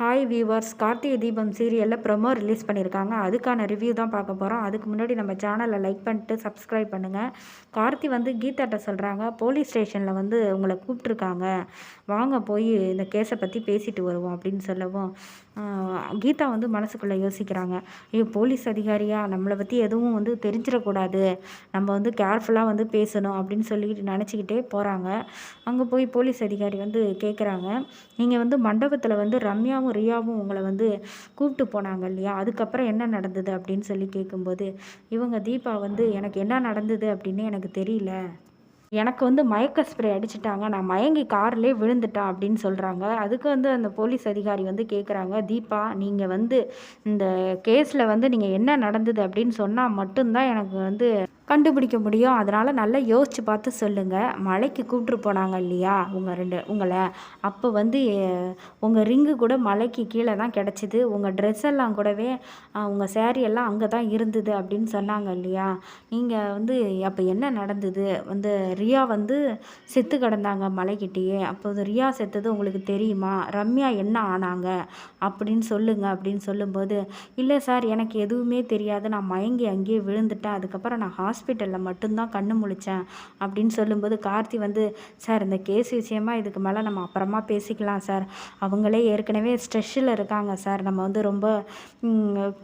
Hi viewers Karthigai Deepam சீரியலில் promo release பண்ணியிருக்காங்க அதுக்கான ரிவ்யூ தான் பார்க்க போகிறோம் அதுக்கு முன்னாடி நம்ம சேனலை லைக் பண்ணிட்டு சப்ஸ்கிரைப் பண்ணுங்கள் கார்த்தி வந்து கீதாட்ட சொல்கிறாங்க போலீஸ் ஸ்டேஷனில் வந்து உங்களை கூப்பிட்ருக்காங்க வாங்க போய் இந்த கேஸை பற்றி பேசிட்டு வருவோம் அப்படின்னு சொல்லவும் கீதா வந்து மனசுக்குள்ளே யோசிக்கிறாங்க. ஐயோ போலீஸ் அதிகாரியா? நம்மளை பற்றி எதுவும் வந்து தெரிஞ்சிடக்கூடாது. நம்ம வந்து கேர்ஃபுல்லாக வந்து பேசணும் அப்படின்னு சொல்லிட்டு நினச்சிக்கிட்டே போகிறாங்க அங்கே போய் போலீஸ் அதிகாரி வந்து கேட்குறாங்க நீங்கள் வந்து மண்டபத்தில் வந்து ரம்யாவும் ரியாவும் உங்களை வந்து கூப்பிட்டு போனாங்க இல்லையா? அதுக்கப்புறம் என்ன நடந்தது அப்படின்னு சொல்லி கேட்கும்போது இவங்க தீபா வந்து எனக்கு என்ன நடந்தது அப்படின்னு எனக்கு தெரியல. எனக்கு வந்து மயக்க ஸ்ப்ரே அடிச்சிட்டாங்க. நான் மயங்கி கார்லேயே விழுந்துட்டேன் அப்படின்னு சொல்கிறாங்க அதுக்கு வந்து அந்த போலீஸ் அதிகாரி வந்து கேட்குறாங்க தீபா நீங்கள் வந்து இந்த கேஸில் வந்து நீங்கள் என்ன நடந்தது? அப்படின்னு சொன்னால் மட்டும்தான் எனக்கு வந்து கண்டுபிடிக்க முடியும். அதனால் நல்லா யோசித்து பார்த்து சொல்லுங்கள் மலைக்கு கூப்பிட்டு போனாங்க இல்லையா? உங்கள் ரெண்டு உங்களை. அப்போ வந்து உங்கள் ரிங்கு கூட மலைக்கு கீழே தான் கிடச்சிது. உங்கள் ட்ரெஸ் எல்லாம் கூடவே உங்கள் சேரீ எல்லாம் அங்கே தான் இருந்தது அப்படின்னு சொன்னாங்க இல்லையா? நீங்கள் வந்து அப்போ என்ன நடந்தது? வந்து ரியா வந்து செத்து கிடந்தாங்க மலைக்கிட்டேயே. அப்போது ரியா செத்தது உங்களுக்கு தெரியுமா? ரம்யா என்ன ஆனாங்க? அப்படின்னு சொல்லுங்க அப்படின்னு சொல்லும்போது இல்லை சார் எனக்கு எதுவுமே தெரியாது. நான் மயங்கி அங்கேயே விழுந்துட்டேன். அதுக்கப்புறம் நான் ஹாஸ் ஹாஸ்பிட்டலில் மட்டும்தான் கண்ணு முழித்தேன் அப்படின்னு சொல்லும்போது கார்த்தி வந்து சார் இந்த கேஸ் விஷயமா இதுக்கு மேலே நம்ம அப்புறமா பேசிக்கலாம் சார். அவங்களே ஏற்கனவே ஸ்ட்ரெஷ்ஷில் இருக்காங்க சார். நம்ம வந்து ரொம்ப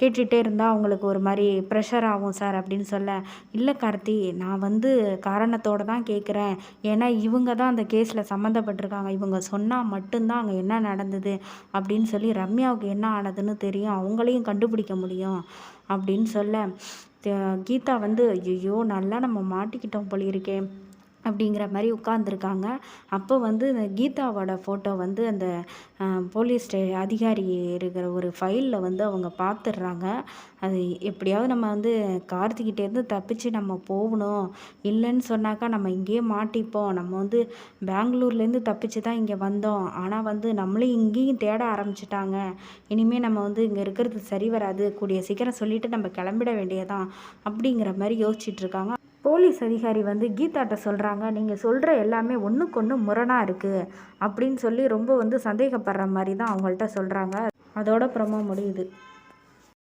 கேட்டுகிட்டே இருந்தால் அவங்களுக்கு ஒரு மாதிரி ப்ரெஷர் ஆகும் சார் அப்படின்னு சொல்ல இல்லை கார்த்தி நான் வந்து காரணத்தோடு தான் கேட்குறேன் ஏன்னா இவங்க தான் அந்த கேஸில் சம்மந்தப்பட்டிருக்காங்க. இவங்க சொன்னால் மட்டும்தான் அங்கே என்ன நடந்தது? அப்படின்னு சொல்லி ரம்யாவுக்கு என்ன ஆனதுன்னு தெரியும். அவங்களையும் கண்டுபிடிக்க முடியும். அப்படின்னு சொல்ல கீதா வந்து ஐயோ நல்லா நம்ம மாட்டிக்கிட்டோம் போல இருக்கே அப்படிங்கிற மாதிரி உட்காந்துருக்காங்க அப்போ வந்து இந்த கீதாவோட ஃபோட்டோ வந்து அந்த போலீஸ் ஸ்டே அதிகாரி இருக்கிற ஒரு ஃபைலில் வந்து அவங்க பார்த்துடுறாங்க அது எப்படியாவது நம்ம வந்து கார்த்திகிட்டேருந்து தப்பிச்சு நம்ம போகணும். இல்லைன்னு சொன்னாக்கா நம்ம இங்கேயே மாட்டிப்போம். நம்ம வந்து பெங்களூர்லேருந்து தப்பிச்சு தான் இங்கே வந்தோம். ஆனால் வந்து நம்மளையும் இங்கேயும் தேட ஆரம்பிச்சிட்டாங்க. இனிமேல் நம்ம வந்து இங்கே இருக்கிறது சரி வராது. கூடிய சீக்கிரம் சொல்லிவிட்டு நம்ம கிளம்பிட வேண்டியதான் அப்படிங்கிற மாதிரி யோசிச்சுட்ருக்காங்க போலீஸ் அதிகாரி வந்து கீதாட்ட சொல்கிறாங்க நீங்கள் சொல்கிற எல்லாமே ஒன்றுக்கு ஒன்று முரணாக இருக்குது அப்படின்னு சொல்லி ரொம்ப வந்து சந்தேகப்படுற மாதிரி தான் அவங்கள்ட்ட சொல்கிறாங்க அதோட ப்ரமோ முடியுது.